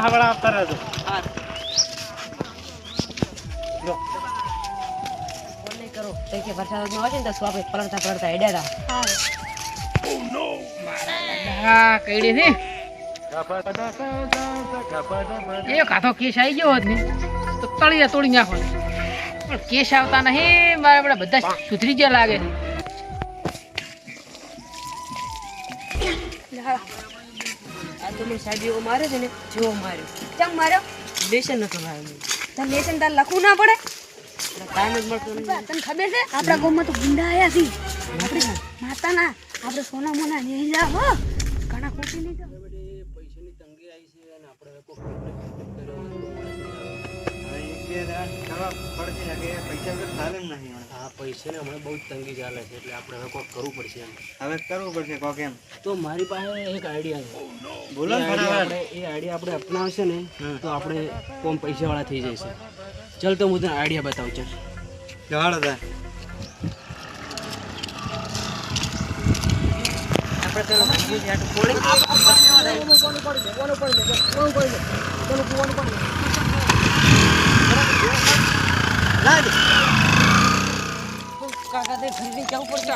પદના હગડા આપતા રહેજો. કરો. તો કે વરસાદ નો આવે ને તો આપણે પલળતા પલળતા હેડ્યા હતા હા કઈડી ને એ કાથો કેસ આવી ગયો હોત ને તો તળિયા તોડી નાખો. પણ કેસ આવતા નહીં મારે બધા બધા સુધરી ગયા લાગે. આ તો મને સાહેબ એવો મારે છે ને જેવો માર્યો. ચમ માર્યો? લેશન નતો તને લેસન તાર લખવું ના પડે? ટાઈમ જ મળતો તને ખબર છે આપણા ગામમાં તો ગુંડા આયા છે. આપણે માતાના આપણે સોના મોના નહીં જા હો. ઘણા ખોટી નહીં જાઓ. હા પૈસા ને હમણાં બહુ જ તંગી ચાલે છે એટલે આપણે હવે કોક કરવું પડશે એમ. હવે કરવું પડશે કોક એમ. તો મારી પાસે એક આઈડિયા છે. બોલો એ આઈડિયા આપણે અપનાવશે ને તો આપણે કોમ પૈસાવાળા થઈ જશે ચાલ તો હું તને આઈડિયા બતાવું ચાલ. જવાડો તા. આપણે કાકા તે ખરીદી જવું પડશે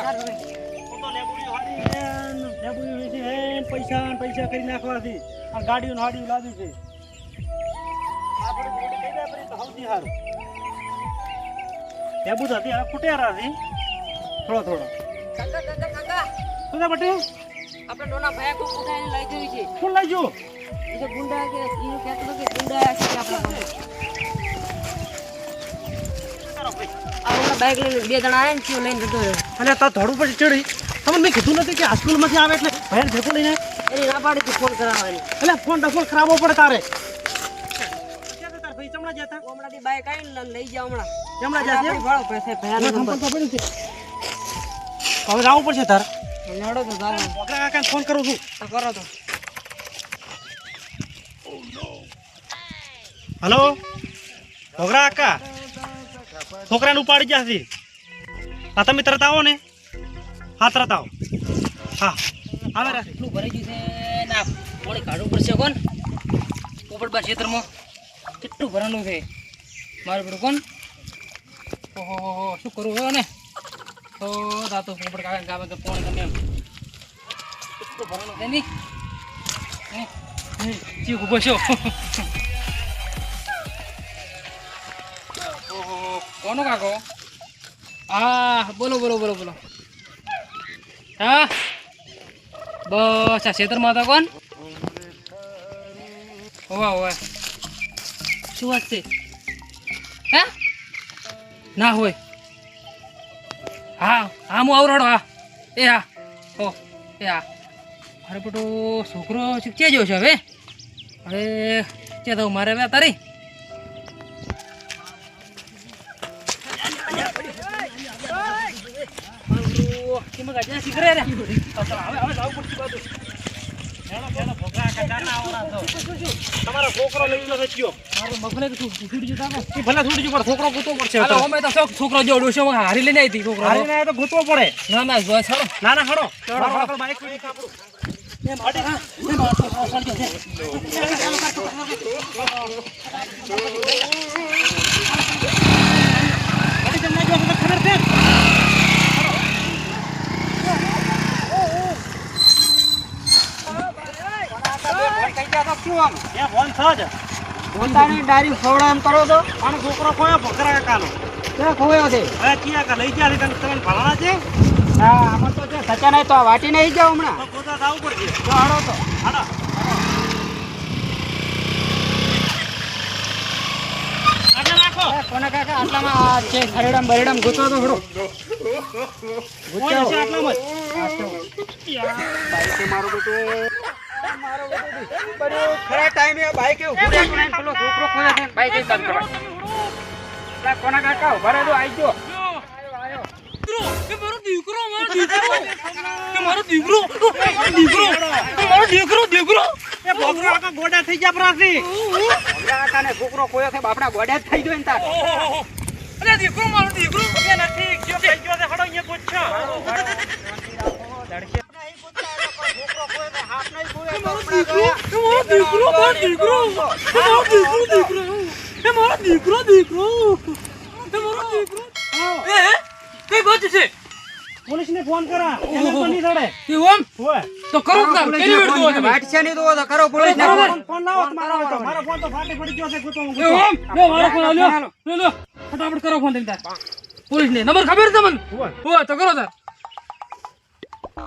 પૈસા. પૈસા કરી નાખવાથી. આ ગાડીઓ હાડીઓ લાવી છે. લેબુ તો હવે ફૂટેરા છે. થોડો થોડો. કાકા કાકા કાકા. શું છે બટી આપણે ડોના ભાઈ લઈ જવી છે. શું લઈ જુ એ ગુંડા કે એ કહેતો કે ગુંડા છે આપણા બાઇક લઈને બે જણા આવે ને ચીવ લઈને જતો રહ્યો. અને તો થોડું પછી ચડી. તમને મેં કીધું નથી કે આ સ્કૂલમાંથી આવે એટલે ભાઈ ભેગો લઈને એની ના પાડી ફોન કરાવવાની. એટલે ફોન ડફોન ખરાબો પડે તારે. તાર ભાઈ? ચમડા જતા હમણાંથી બાઇક આવીને લઈ જાઓ હમણાં. હમણાં જશે ભાડો પૈસા હવે જવું પડશે તાર. લડો તો જાઓ ફોન કરું છું. તો કરો તો. હલો છોકરા કાકા? છોકરાને ઉપાડી જશે હા, તમે તરત આવો ને. હા, તરત આવો. હા. આવે એટલું ભરાઈ ગયું છે. ના, પાણી કાઢવું પડશે કોણ? પોપટબા ક્ષેત્રમાં. કેટલું ભરાનું છે? મારું બધું કોણ? ઓહો શું કરવું હોય ને તો તા તો પોપટ કાકા ગાવે કે પાણી તમે કેટલું ભરાનું છે નહીં ચીક ઊભો છો. કોનો કાકો? હા, બોલો બોલો બોલો બોલો. હા? બસ, આ ખેતરમાં હતા કોણ? હોવા હોવા. શું વાત છે? હે? ના હોય. હા હા, હું આવરાડો, હા. એ, હા. હો, એ, હા. મારે બેટો છોકરો શીખ્યા જેવો છે હવે? હવે ક્યાં થયું મારે હવે તારી? શું છૂટી જતા ને એ ભલે થોડી પણ છોકરો જો ડોશો હારી લઈને આવી છોકરો હારીને તો ગોતવો પડે. ના ના જો છોડો ના ના હડો. ખબર છે એ ફોન થજ પોતાની ડારી ફોડા એમ કરો તો છોકરો ખોયો ભોકરા કાકાનો. ક્યાં ખોયો છે? હવે કિયા કા લઈ ગયા છે તને ભણાણા છે? હા આમાં તો છે સચા નહીં તો વાટી નહીં જાઓ હમણાં. તો ગોતા જાવું પડશે. તો. હાડો તો કોના કાકા? આટલામાં આ છે ખરેડામ બરેડામ તો થોડો કોઈ આટલામાં? જ બાઈકે મારું બેટું ખરા ટાઈમે બાઈક ઉભું રાખીને પેલો છોકરો ખોલે છે બાઈક બંધ કરવા. પેલા કોના કાકા ઊભા રહેજો આઈ ગયો. મારો દીકરો મારો દીકરો. મારો દીકરો દીકરો મારો દીકરો દીકરો. એ ભોગરા આખા ગોડા થઈ ગયા પ્રાસી. છોકરો કોયો છે બાપડા ગોડા જ થઈ ગયો ને તાર. અરે દીકરો મારો દીકરો. એ નથી ગયો થઈ ગયો છે હડો અહીંયા પૂછો મારો દીકરો દીકરો મારો દીકરો એ મારો દીકરો દીકરો એ મારો દીકરો એ કઈ બાત છે પોલીસ ને ફોન કરા. એને તો નહીં એવું એમ ઓય. તો કરો કામ. કેની વેડ દો તમે વાટ છે નહીં તો તો કરો પોલીસ ને. ફોન. ફોન લાવો તમારો તો. મારો ફોન તો ફાટી પડી ગયો છે ગુતો હું ગુતો. એવું એમ લે મારો ફોન આલ્યો લે લે ફટાફટ કરો ફોન તમે તાર. પોલીસ ને. નંબર ખબર છે તમને. ઓય. તો કરો તાર.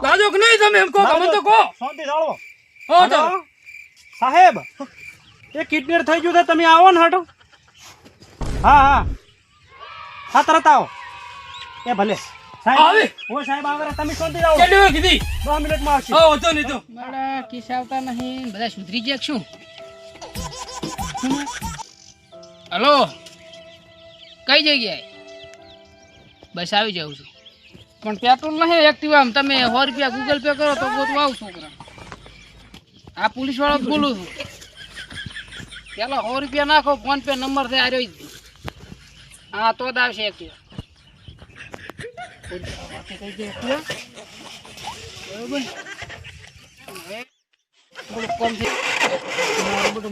લાજો કે નહીં તમે? એમ કહો તમે તો કહો. શાંતિ જાળવો. હો તો? સાહેબ એ કિડનેપ થઈ ગયું છે તમે આવો ને હટો. હા હા. હા તરત આવો. એ ભલે. સાહેબ ઓ સાહેબ આવે તમે શાંતિ જાઓ કેટલી કીધી? દસ મિનિટમાં આવશે. હા હતો નહીં તો. મારા કિસ્સા આવતા નહીં. બધા સુધરી ગયા શું? હલો? કઈ જગ્યાએ? બસ આવી જાઉં છું. પણ પેટ્રોલ નહીં એક્ટિવા તમે સો રૂપિયા ગૂગલ પે કરો તો ગોતવા આવું છોકરા. આ પોલીસ વાળો બોલું છું. પેલા સો રૂપિયા નાખો ફોન પે નંબર છે આ રહ્યો હા તો જ આવશે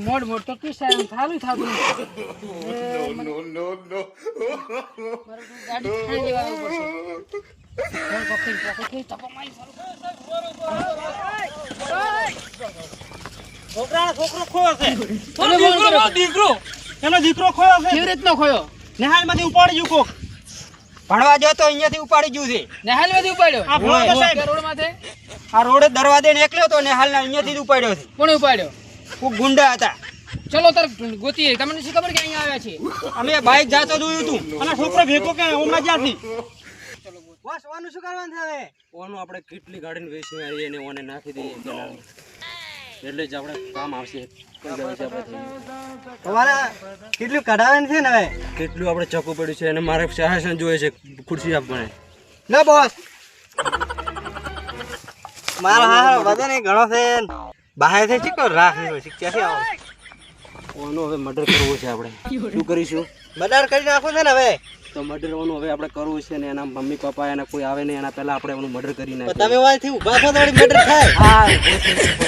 મોડ મોડ તો કિસ્સા એમ થાલું થાતું ગાડી દીકરો ખોયો છે કેવી રીતનો ખોયો ઉપાડી ગયું કોક ભણવા જો તો અહીંયાથી ઉપાડી ગયું છે નેહાલમાંથી ઉપાડ્યો આ રોડ માથે આ રોડે દરવાજે નીકળ્યો તો ને હાલના અહીંયાથી જ ઉપાડ્યો છે કોણે ઉપાડ્યો ખૂબ ગુંડા હતા ચલો તારે ગોતી તમને શું ખબર કે અહીંયા આવ્યા છે અમે બાઈક જાતો જોયું હતું અને છોકરો ભેગો કે હમણાં જ્યાંથી વાસવાનું શું કરવાનું છે હવે? ઓનું આપણે કેટલી ગાડીને વેચી મારીએ ને ઓને નાખી દઈએ એટલે જ આપણે કામ આવશે. તમારે કેટલું કઢાવવાનું છે ને હવે? કેટલું આપણે ચકુ પડ્યું છે અને મારે શાસન જોઈએ છે ખુરશી આપવાને ના બોસ. મારો હા વજન એ ઘણો છે. બહાર થઈ શીખો રાખી શીખ્યા ક્યાંથી આવો? ઓનું હવે મર્ડર કરવું છે આપણે. શું કરીશું? મર્ડર કરી નાખો છે ને હવે? તો મર્ડર ઓનું હવે આપણે કરવું છે ને એના મમ્મી પપ્પા એના કોઈ આવે ને એના પહેલા આપણે એનું મર્ડર કરી નાખીએ. તમે વાંચી ઊભા છો તો મર્ડર થાય?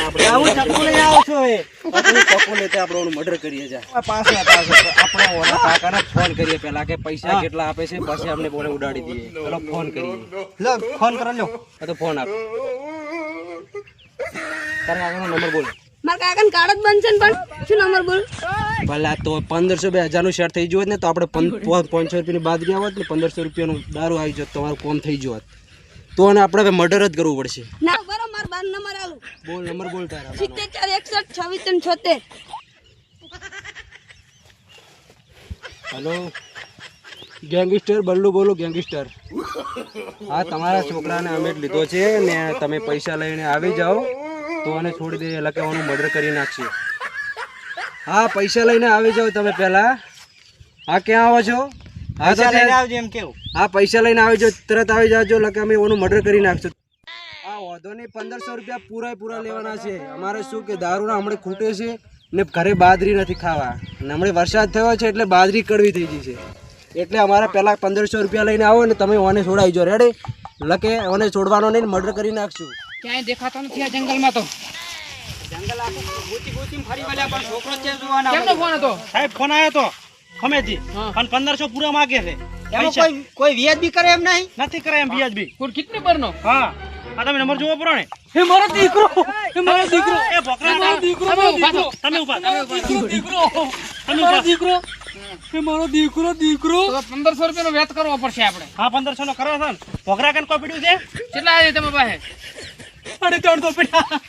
આપણે આવું ચક્કુ લઈ આવો છો એ આપણે ચકુ લેતે આપણે એનું મર્ડર કરીએ જા પાસે પાસે આપણે ઓલા કાકાને ફોન કરીએ પહેલા કે પૈસા કેટલા આપે છે પછી આપણે બોલે ઉડાડી દઈએ. ચલો ફોન કરીએ. લો ફોન કરો લો તો ફોન આપ. તારા કાકાનો નંબર બોલ. મારા કાકાને કાર્ડ જ છે ને પણ. શું નંબર બોલ? ભલા તો પંદરસો બે હજારનું શેર થઈ ગયું હોત ને તો આપણે પાંચસો રૂપિયાની બાદ ગયા હોત ને પંદરસો રૂપિયાનું દારૂ આવી જત તમારું કોમ થઈ ગયું હોત. તો અને આપણે હવે મર્ડર જ કરવું પડશે. ના બરો મારો બાર નંબર આલું. બોલ નંબર બોલ તારા. સિત્તેર એકસઠ છવ્વીસ ત્રણ છોતેર. હેલો ગેંગસ્ટર બલ્લુ બોલો ગેંગસ્ટર હા તમારા છોકરાને અમે જ લીધો છે ને તમે પૈસા લઈને આવી જાઓ. તો આને છોડી દે એટલે કે આનું મર્ડર કરી નાખશે. હા પૈસા લઈને આવી જાઓ તમે પહેલાં. હા ક્યાં આવો છો? હા તો લઈને આવજો એમ કેવું. હા પૈસા લઈને આવી જાઓ તરત આવી જાજો એટલે કે અમે ઓનું મર્ડર કરી નાખશું. હા વાંધો નહીં પંદરસો રૂપિયા પૂરા પૂરા લેવાના છે. અમારે શું કે દારૂના હમણાં ખૂટે છે ને ઘરે બાજરી નથી ખાવા. ને હમણાં વરસાદ થયો છે એટલે બાજરી કડવી થઈ ગઈ છે. એટલે અમારે પહેલા પંદરસો રૂપિયા લઈને આવો ને તમે ઓને છોડાવી જો રેડે લકે ઓને છોડવાનો નહીં મર્ડર કરી નાખશું. ક્યાંય દેખાતો નથી આ જંગલમાં તો. કેમનો ફોન હતો? સાહેબ ફોન આવ્યો તો ખમેજી. પણ પંદરસો પૂરા માગે છે. એમાં કોઈ કોઈ વ્યાજ કરે એમ નહીં? નથી કરે એમ વ્યાજબી. કુલ કેટલી પરનો હા. આ તમે નંબર જોવો પડો ને હે મારો દીકરો. હે મારો દીકરો. એ બકરા મારો દીકરો તમે ઊભા. તમે ઊભા. દીકરો. તમે ઊભા. દીકરો. હે મારો દીકરો દીકરો. તો પંદરસો રૂપિયાનો વેત કરવો પડશે આપણે. હા પંદરસો નો કરો છો ને. ભોકરા કેન કોઈ પડ્યું છે? કેટલા છે તમારી પાસે? સાડી ત્રણસો પીડ્યા.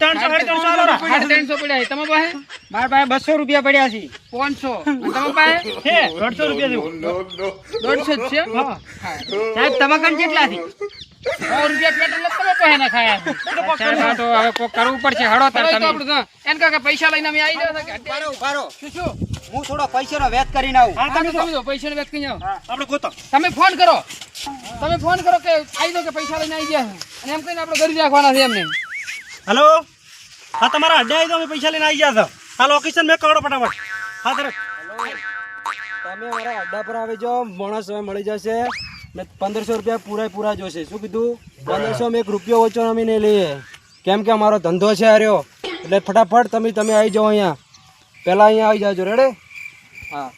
ત્રણસો સાડી ત્રણસો આલો રા. સાડી ત્રણસો પડ્યા છે. તમારી પાસે? મારા પાસે બસો રૂપિયા પડ્યા છે. પાંચસો. અને પાસે? છે દોઢસો રૂપિયા દોઢસો જ છે? હા. સાહેબ તમાકન કેટલા છે? પૈસા લઈને અમે આવી જશે કે ઉભારો ઉભારો શું શું? હું થોડો પૈસાનો વેત કરીને આવું. હા હા, તમે તો તમે તો પૈસાની વાત આવો. આપણે ગોતો તમે ફોન કરો. તમે ફોન કરો કે આવી દો કે પૈસા લઈને આવી ગયા અને એમ કહીને આપણે ગરી રાખવાના છે એમને. હેલો? હા તમારા અડ્ડે આવી દો અમે પૈસા લઈને આવી ગયા છો હા લોકેશન મેં કરો ફટાફટ. હા તમે મારા અડ્ડા પર આવી જાઓ. માણસ હવે મળી જશે. પંદરસો રૂપિયા પૂરા પૂરા જોશે. શું કીધું? પંદરસો માં એક રૂપિયો ઓછો અમે નહીં લઈએ. કેમ કે અમારો ધંધો છે હાર્યો એટલે ફટાફટ તમે તમે આવી જાઓ અહીંયા. પહેલાં અહીંયા આવી જાજો. રેડે હા.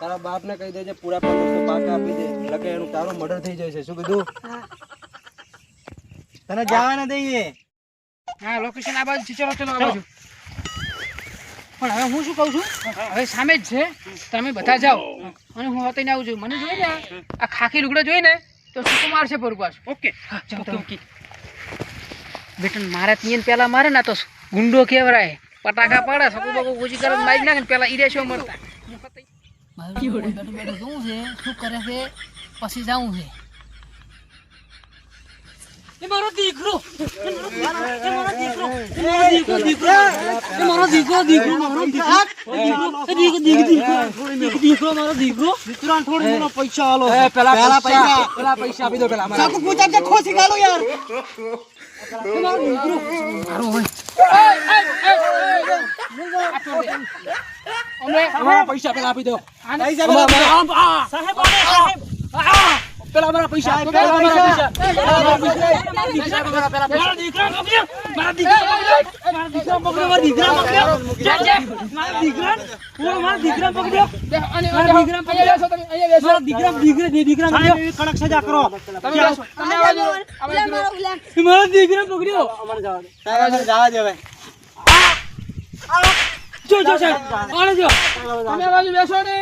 તારા બાપને કહી દેજે, પૂરા પંદરસો પાક આપી દે. એટલે એનું તારું મર્ડર થઈ જશે. શું કીધું? તને જવા ના દઈએ હા લોકેશન આ બાજુ ચલો ચલો આ બાજુ. પણ હવે હું શું કહું છું? હવે સામે જ છે. તમે બધા જાઓ. અને હું હોતઈને આવું છું. મને જોઈ ને આ ખાખી લુગડો જોઈ ને તો શું મારશે પર પાછું. ઓકે. જાઓ ઓકે બેટન મારા તીન પેલા મારે ના તો ગુંડો કેવરાય. પટાકા પાડે સકુ બકુ ગુજી કરે મારી નાખે ને પેલા ઈરે શું મરતા. છે શું કરે છે પછી જાઉં છે. એ મારો દીકરો એ પેલા પેલા પૈસા પેલા પૈસા આપી દો પેલા અમારા અમારા પૈસા પેલા આપી દો સાહેબ સાહેબ પેલા મારા પૈસા પેલા મારા પૈસા. પેલા અમારા પૈસા. મારા દીકરા પકડ્યો મારા દીકરા મોકલ્યો. મારા દીકરા પકડ્યો મારા દીકરા પકડ્યો જા, જા. મારા દીકરા ઓ મારા દીકરા પકડ્યો અહીંયા બેસો તમે અહીંયા બેસો. મારા દીકરા દીકરા દીકરા સાહેબ કડક સજા કરો. તમે બેસો. તમે આવો. મારો મારા દીકરા પકડ્યો જવા દે. ભાઈ જો જો સાહેબ આને જો. તમે બાજુ બેસો ને.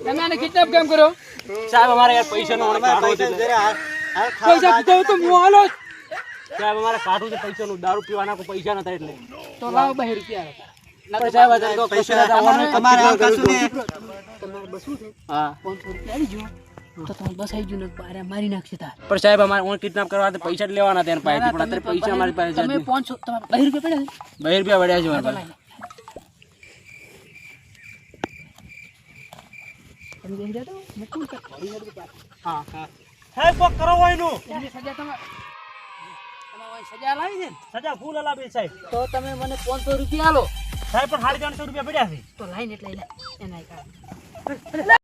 તમે આને કિડનેપ કેમ કર્યો સાહેબ અમારે યાર પૈસા છે. હાલ પૈસા કીધો તો હું હાલો જ. સાહેબ અમારે કાઢવું છે પૈસાનું દારૂ પીવાના કોઈ પૈસા નતા એટલે. તો લાવો બહાર રૂપિયા. પૈસા તમારે કશું નહીં. હા. પાંચસો રૂપિયા આવી તો તમે બસ આવી ગયું ને બારે મારી નાખશે તાર. પણ સાહેબ અમારે ઓન કિડનેપ કરવા પૈસા જ લેવાના તેના પાસે પણ અત્યારે પૈસા અમારી પાસે તમે પાંચસો તમારે બહાર રૂપિયા પડ્યા બે રૂપિયા વળ્યા છે છે? મારી તો પાસે. તો છે તમે મને પાંચસો રૂપિયા આલો. સાહેબ પણ સાડી ત્રણસો રૂપિયા પડ્યા છે. તો લાઈન એટલે એના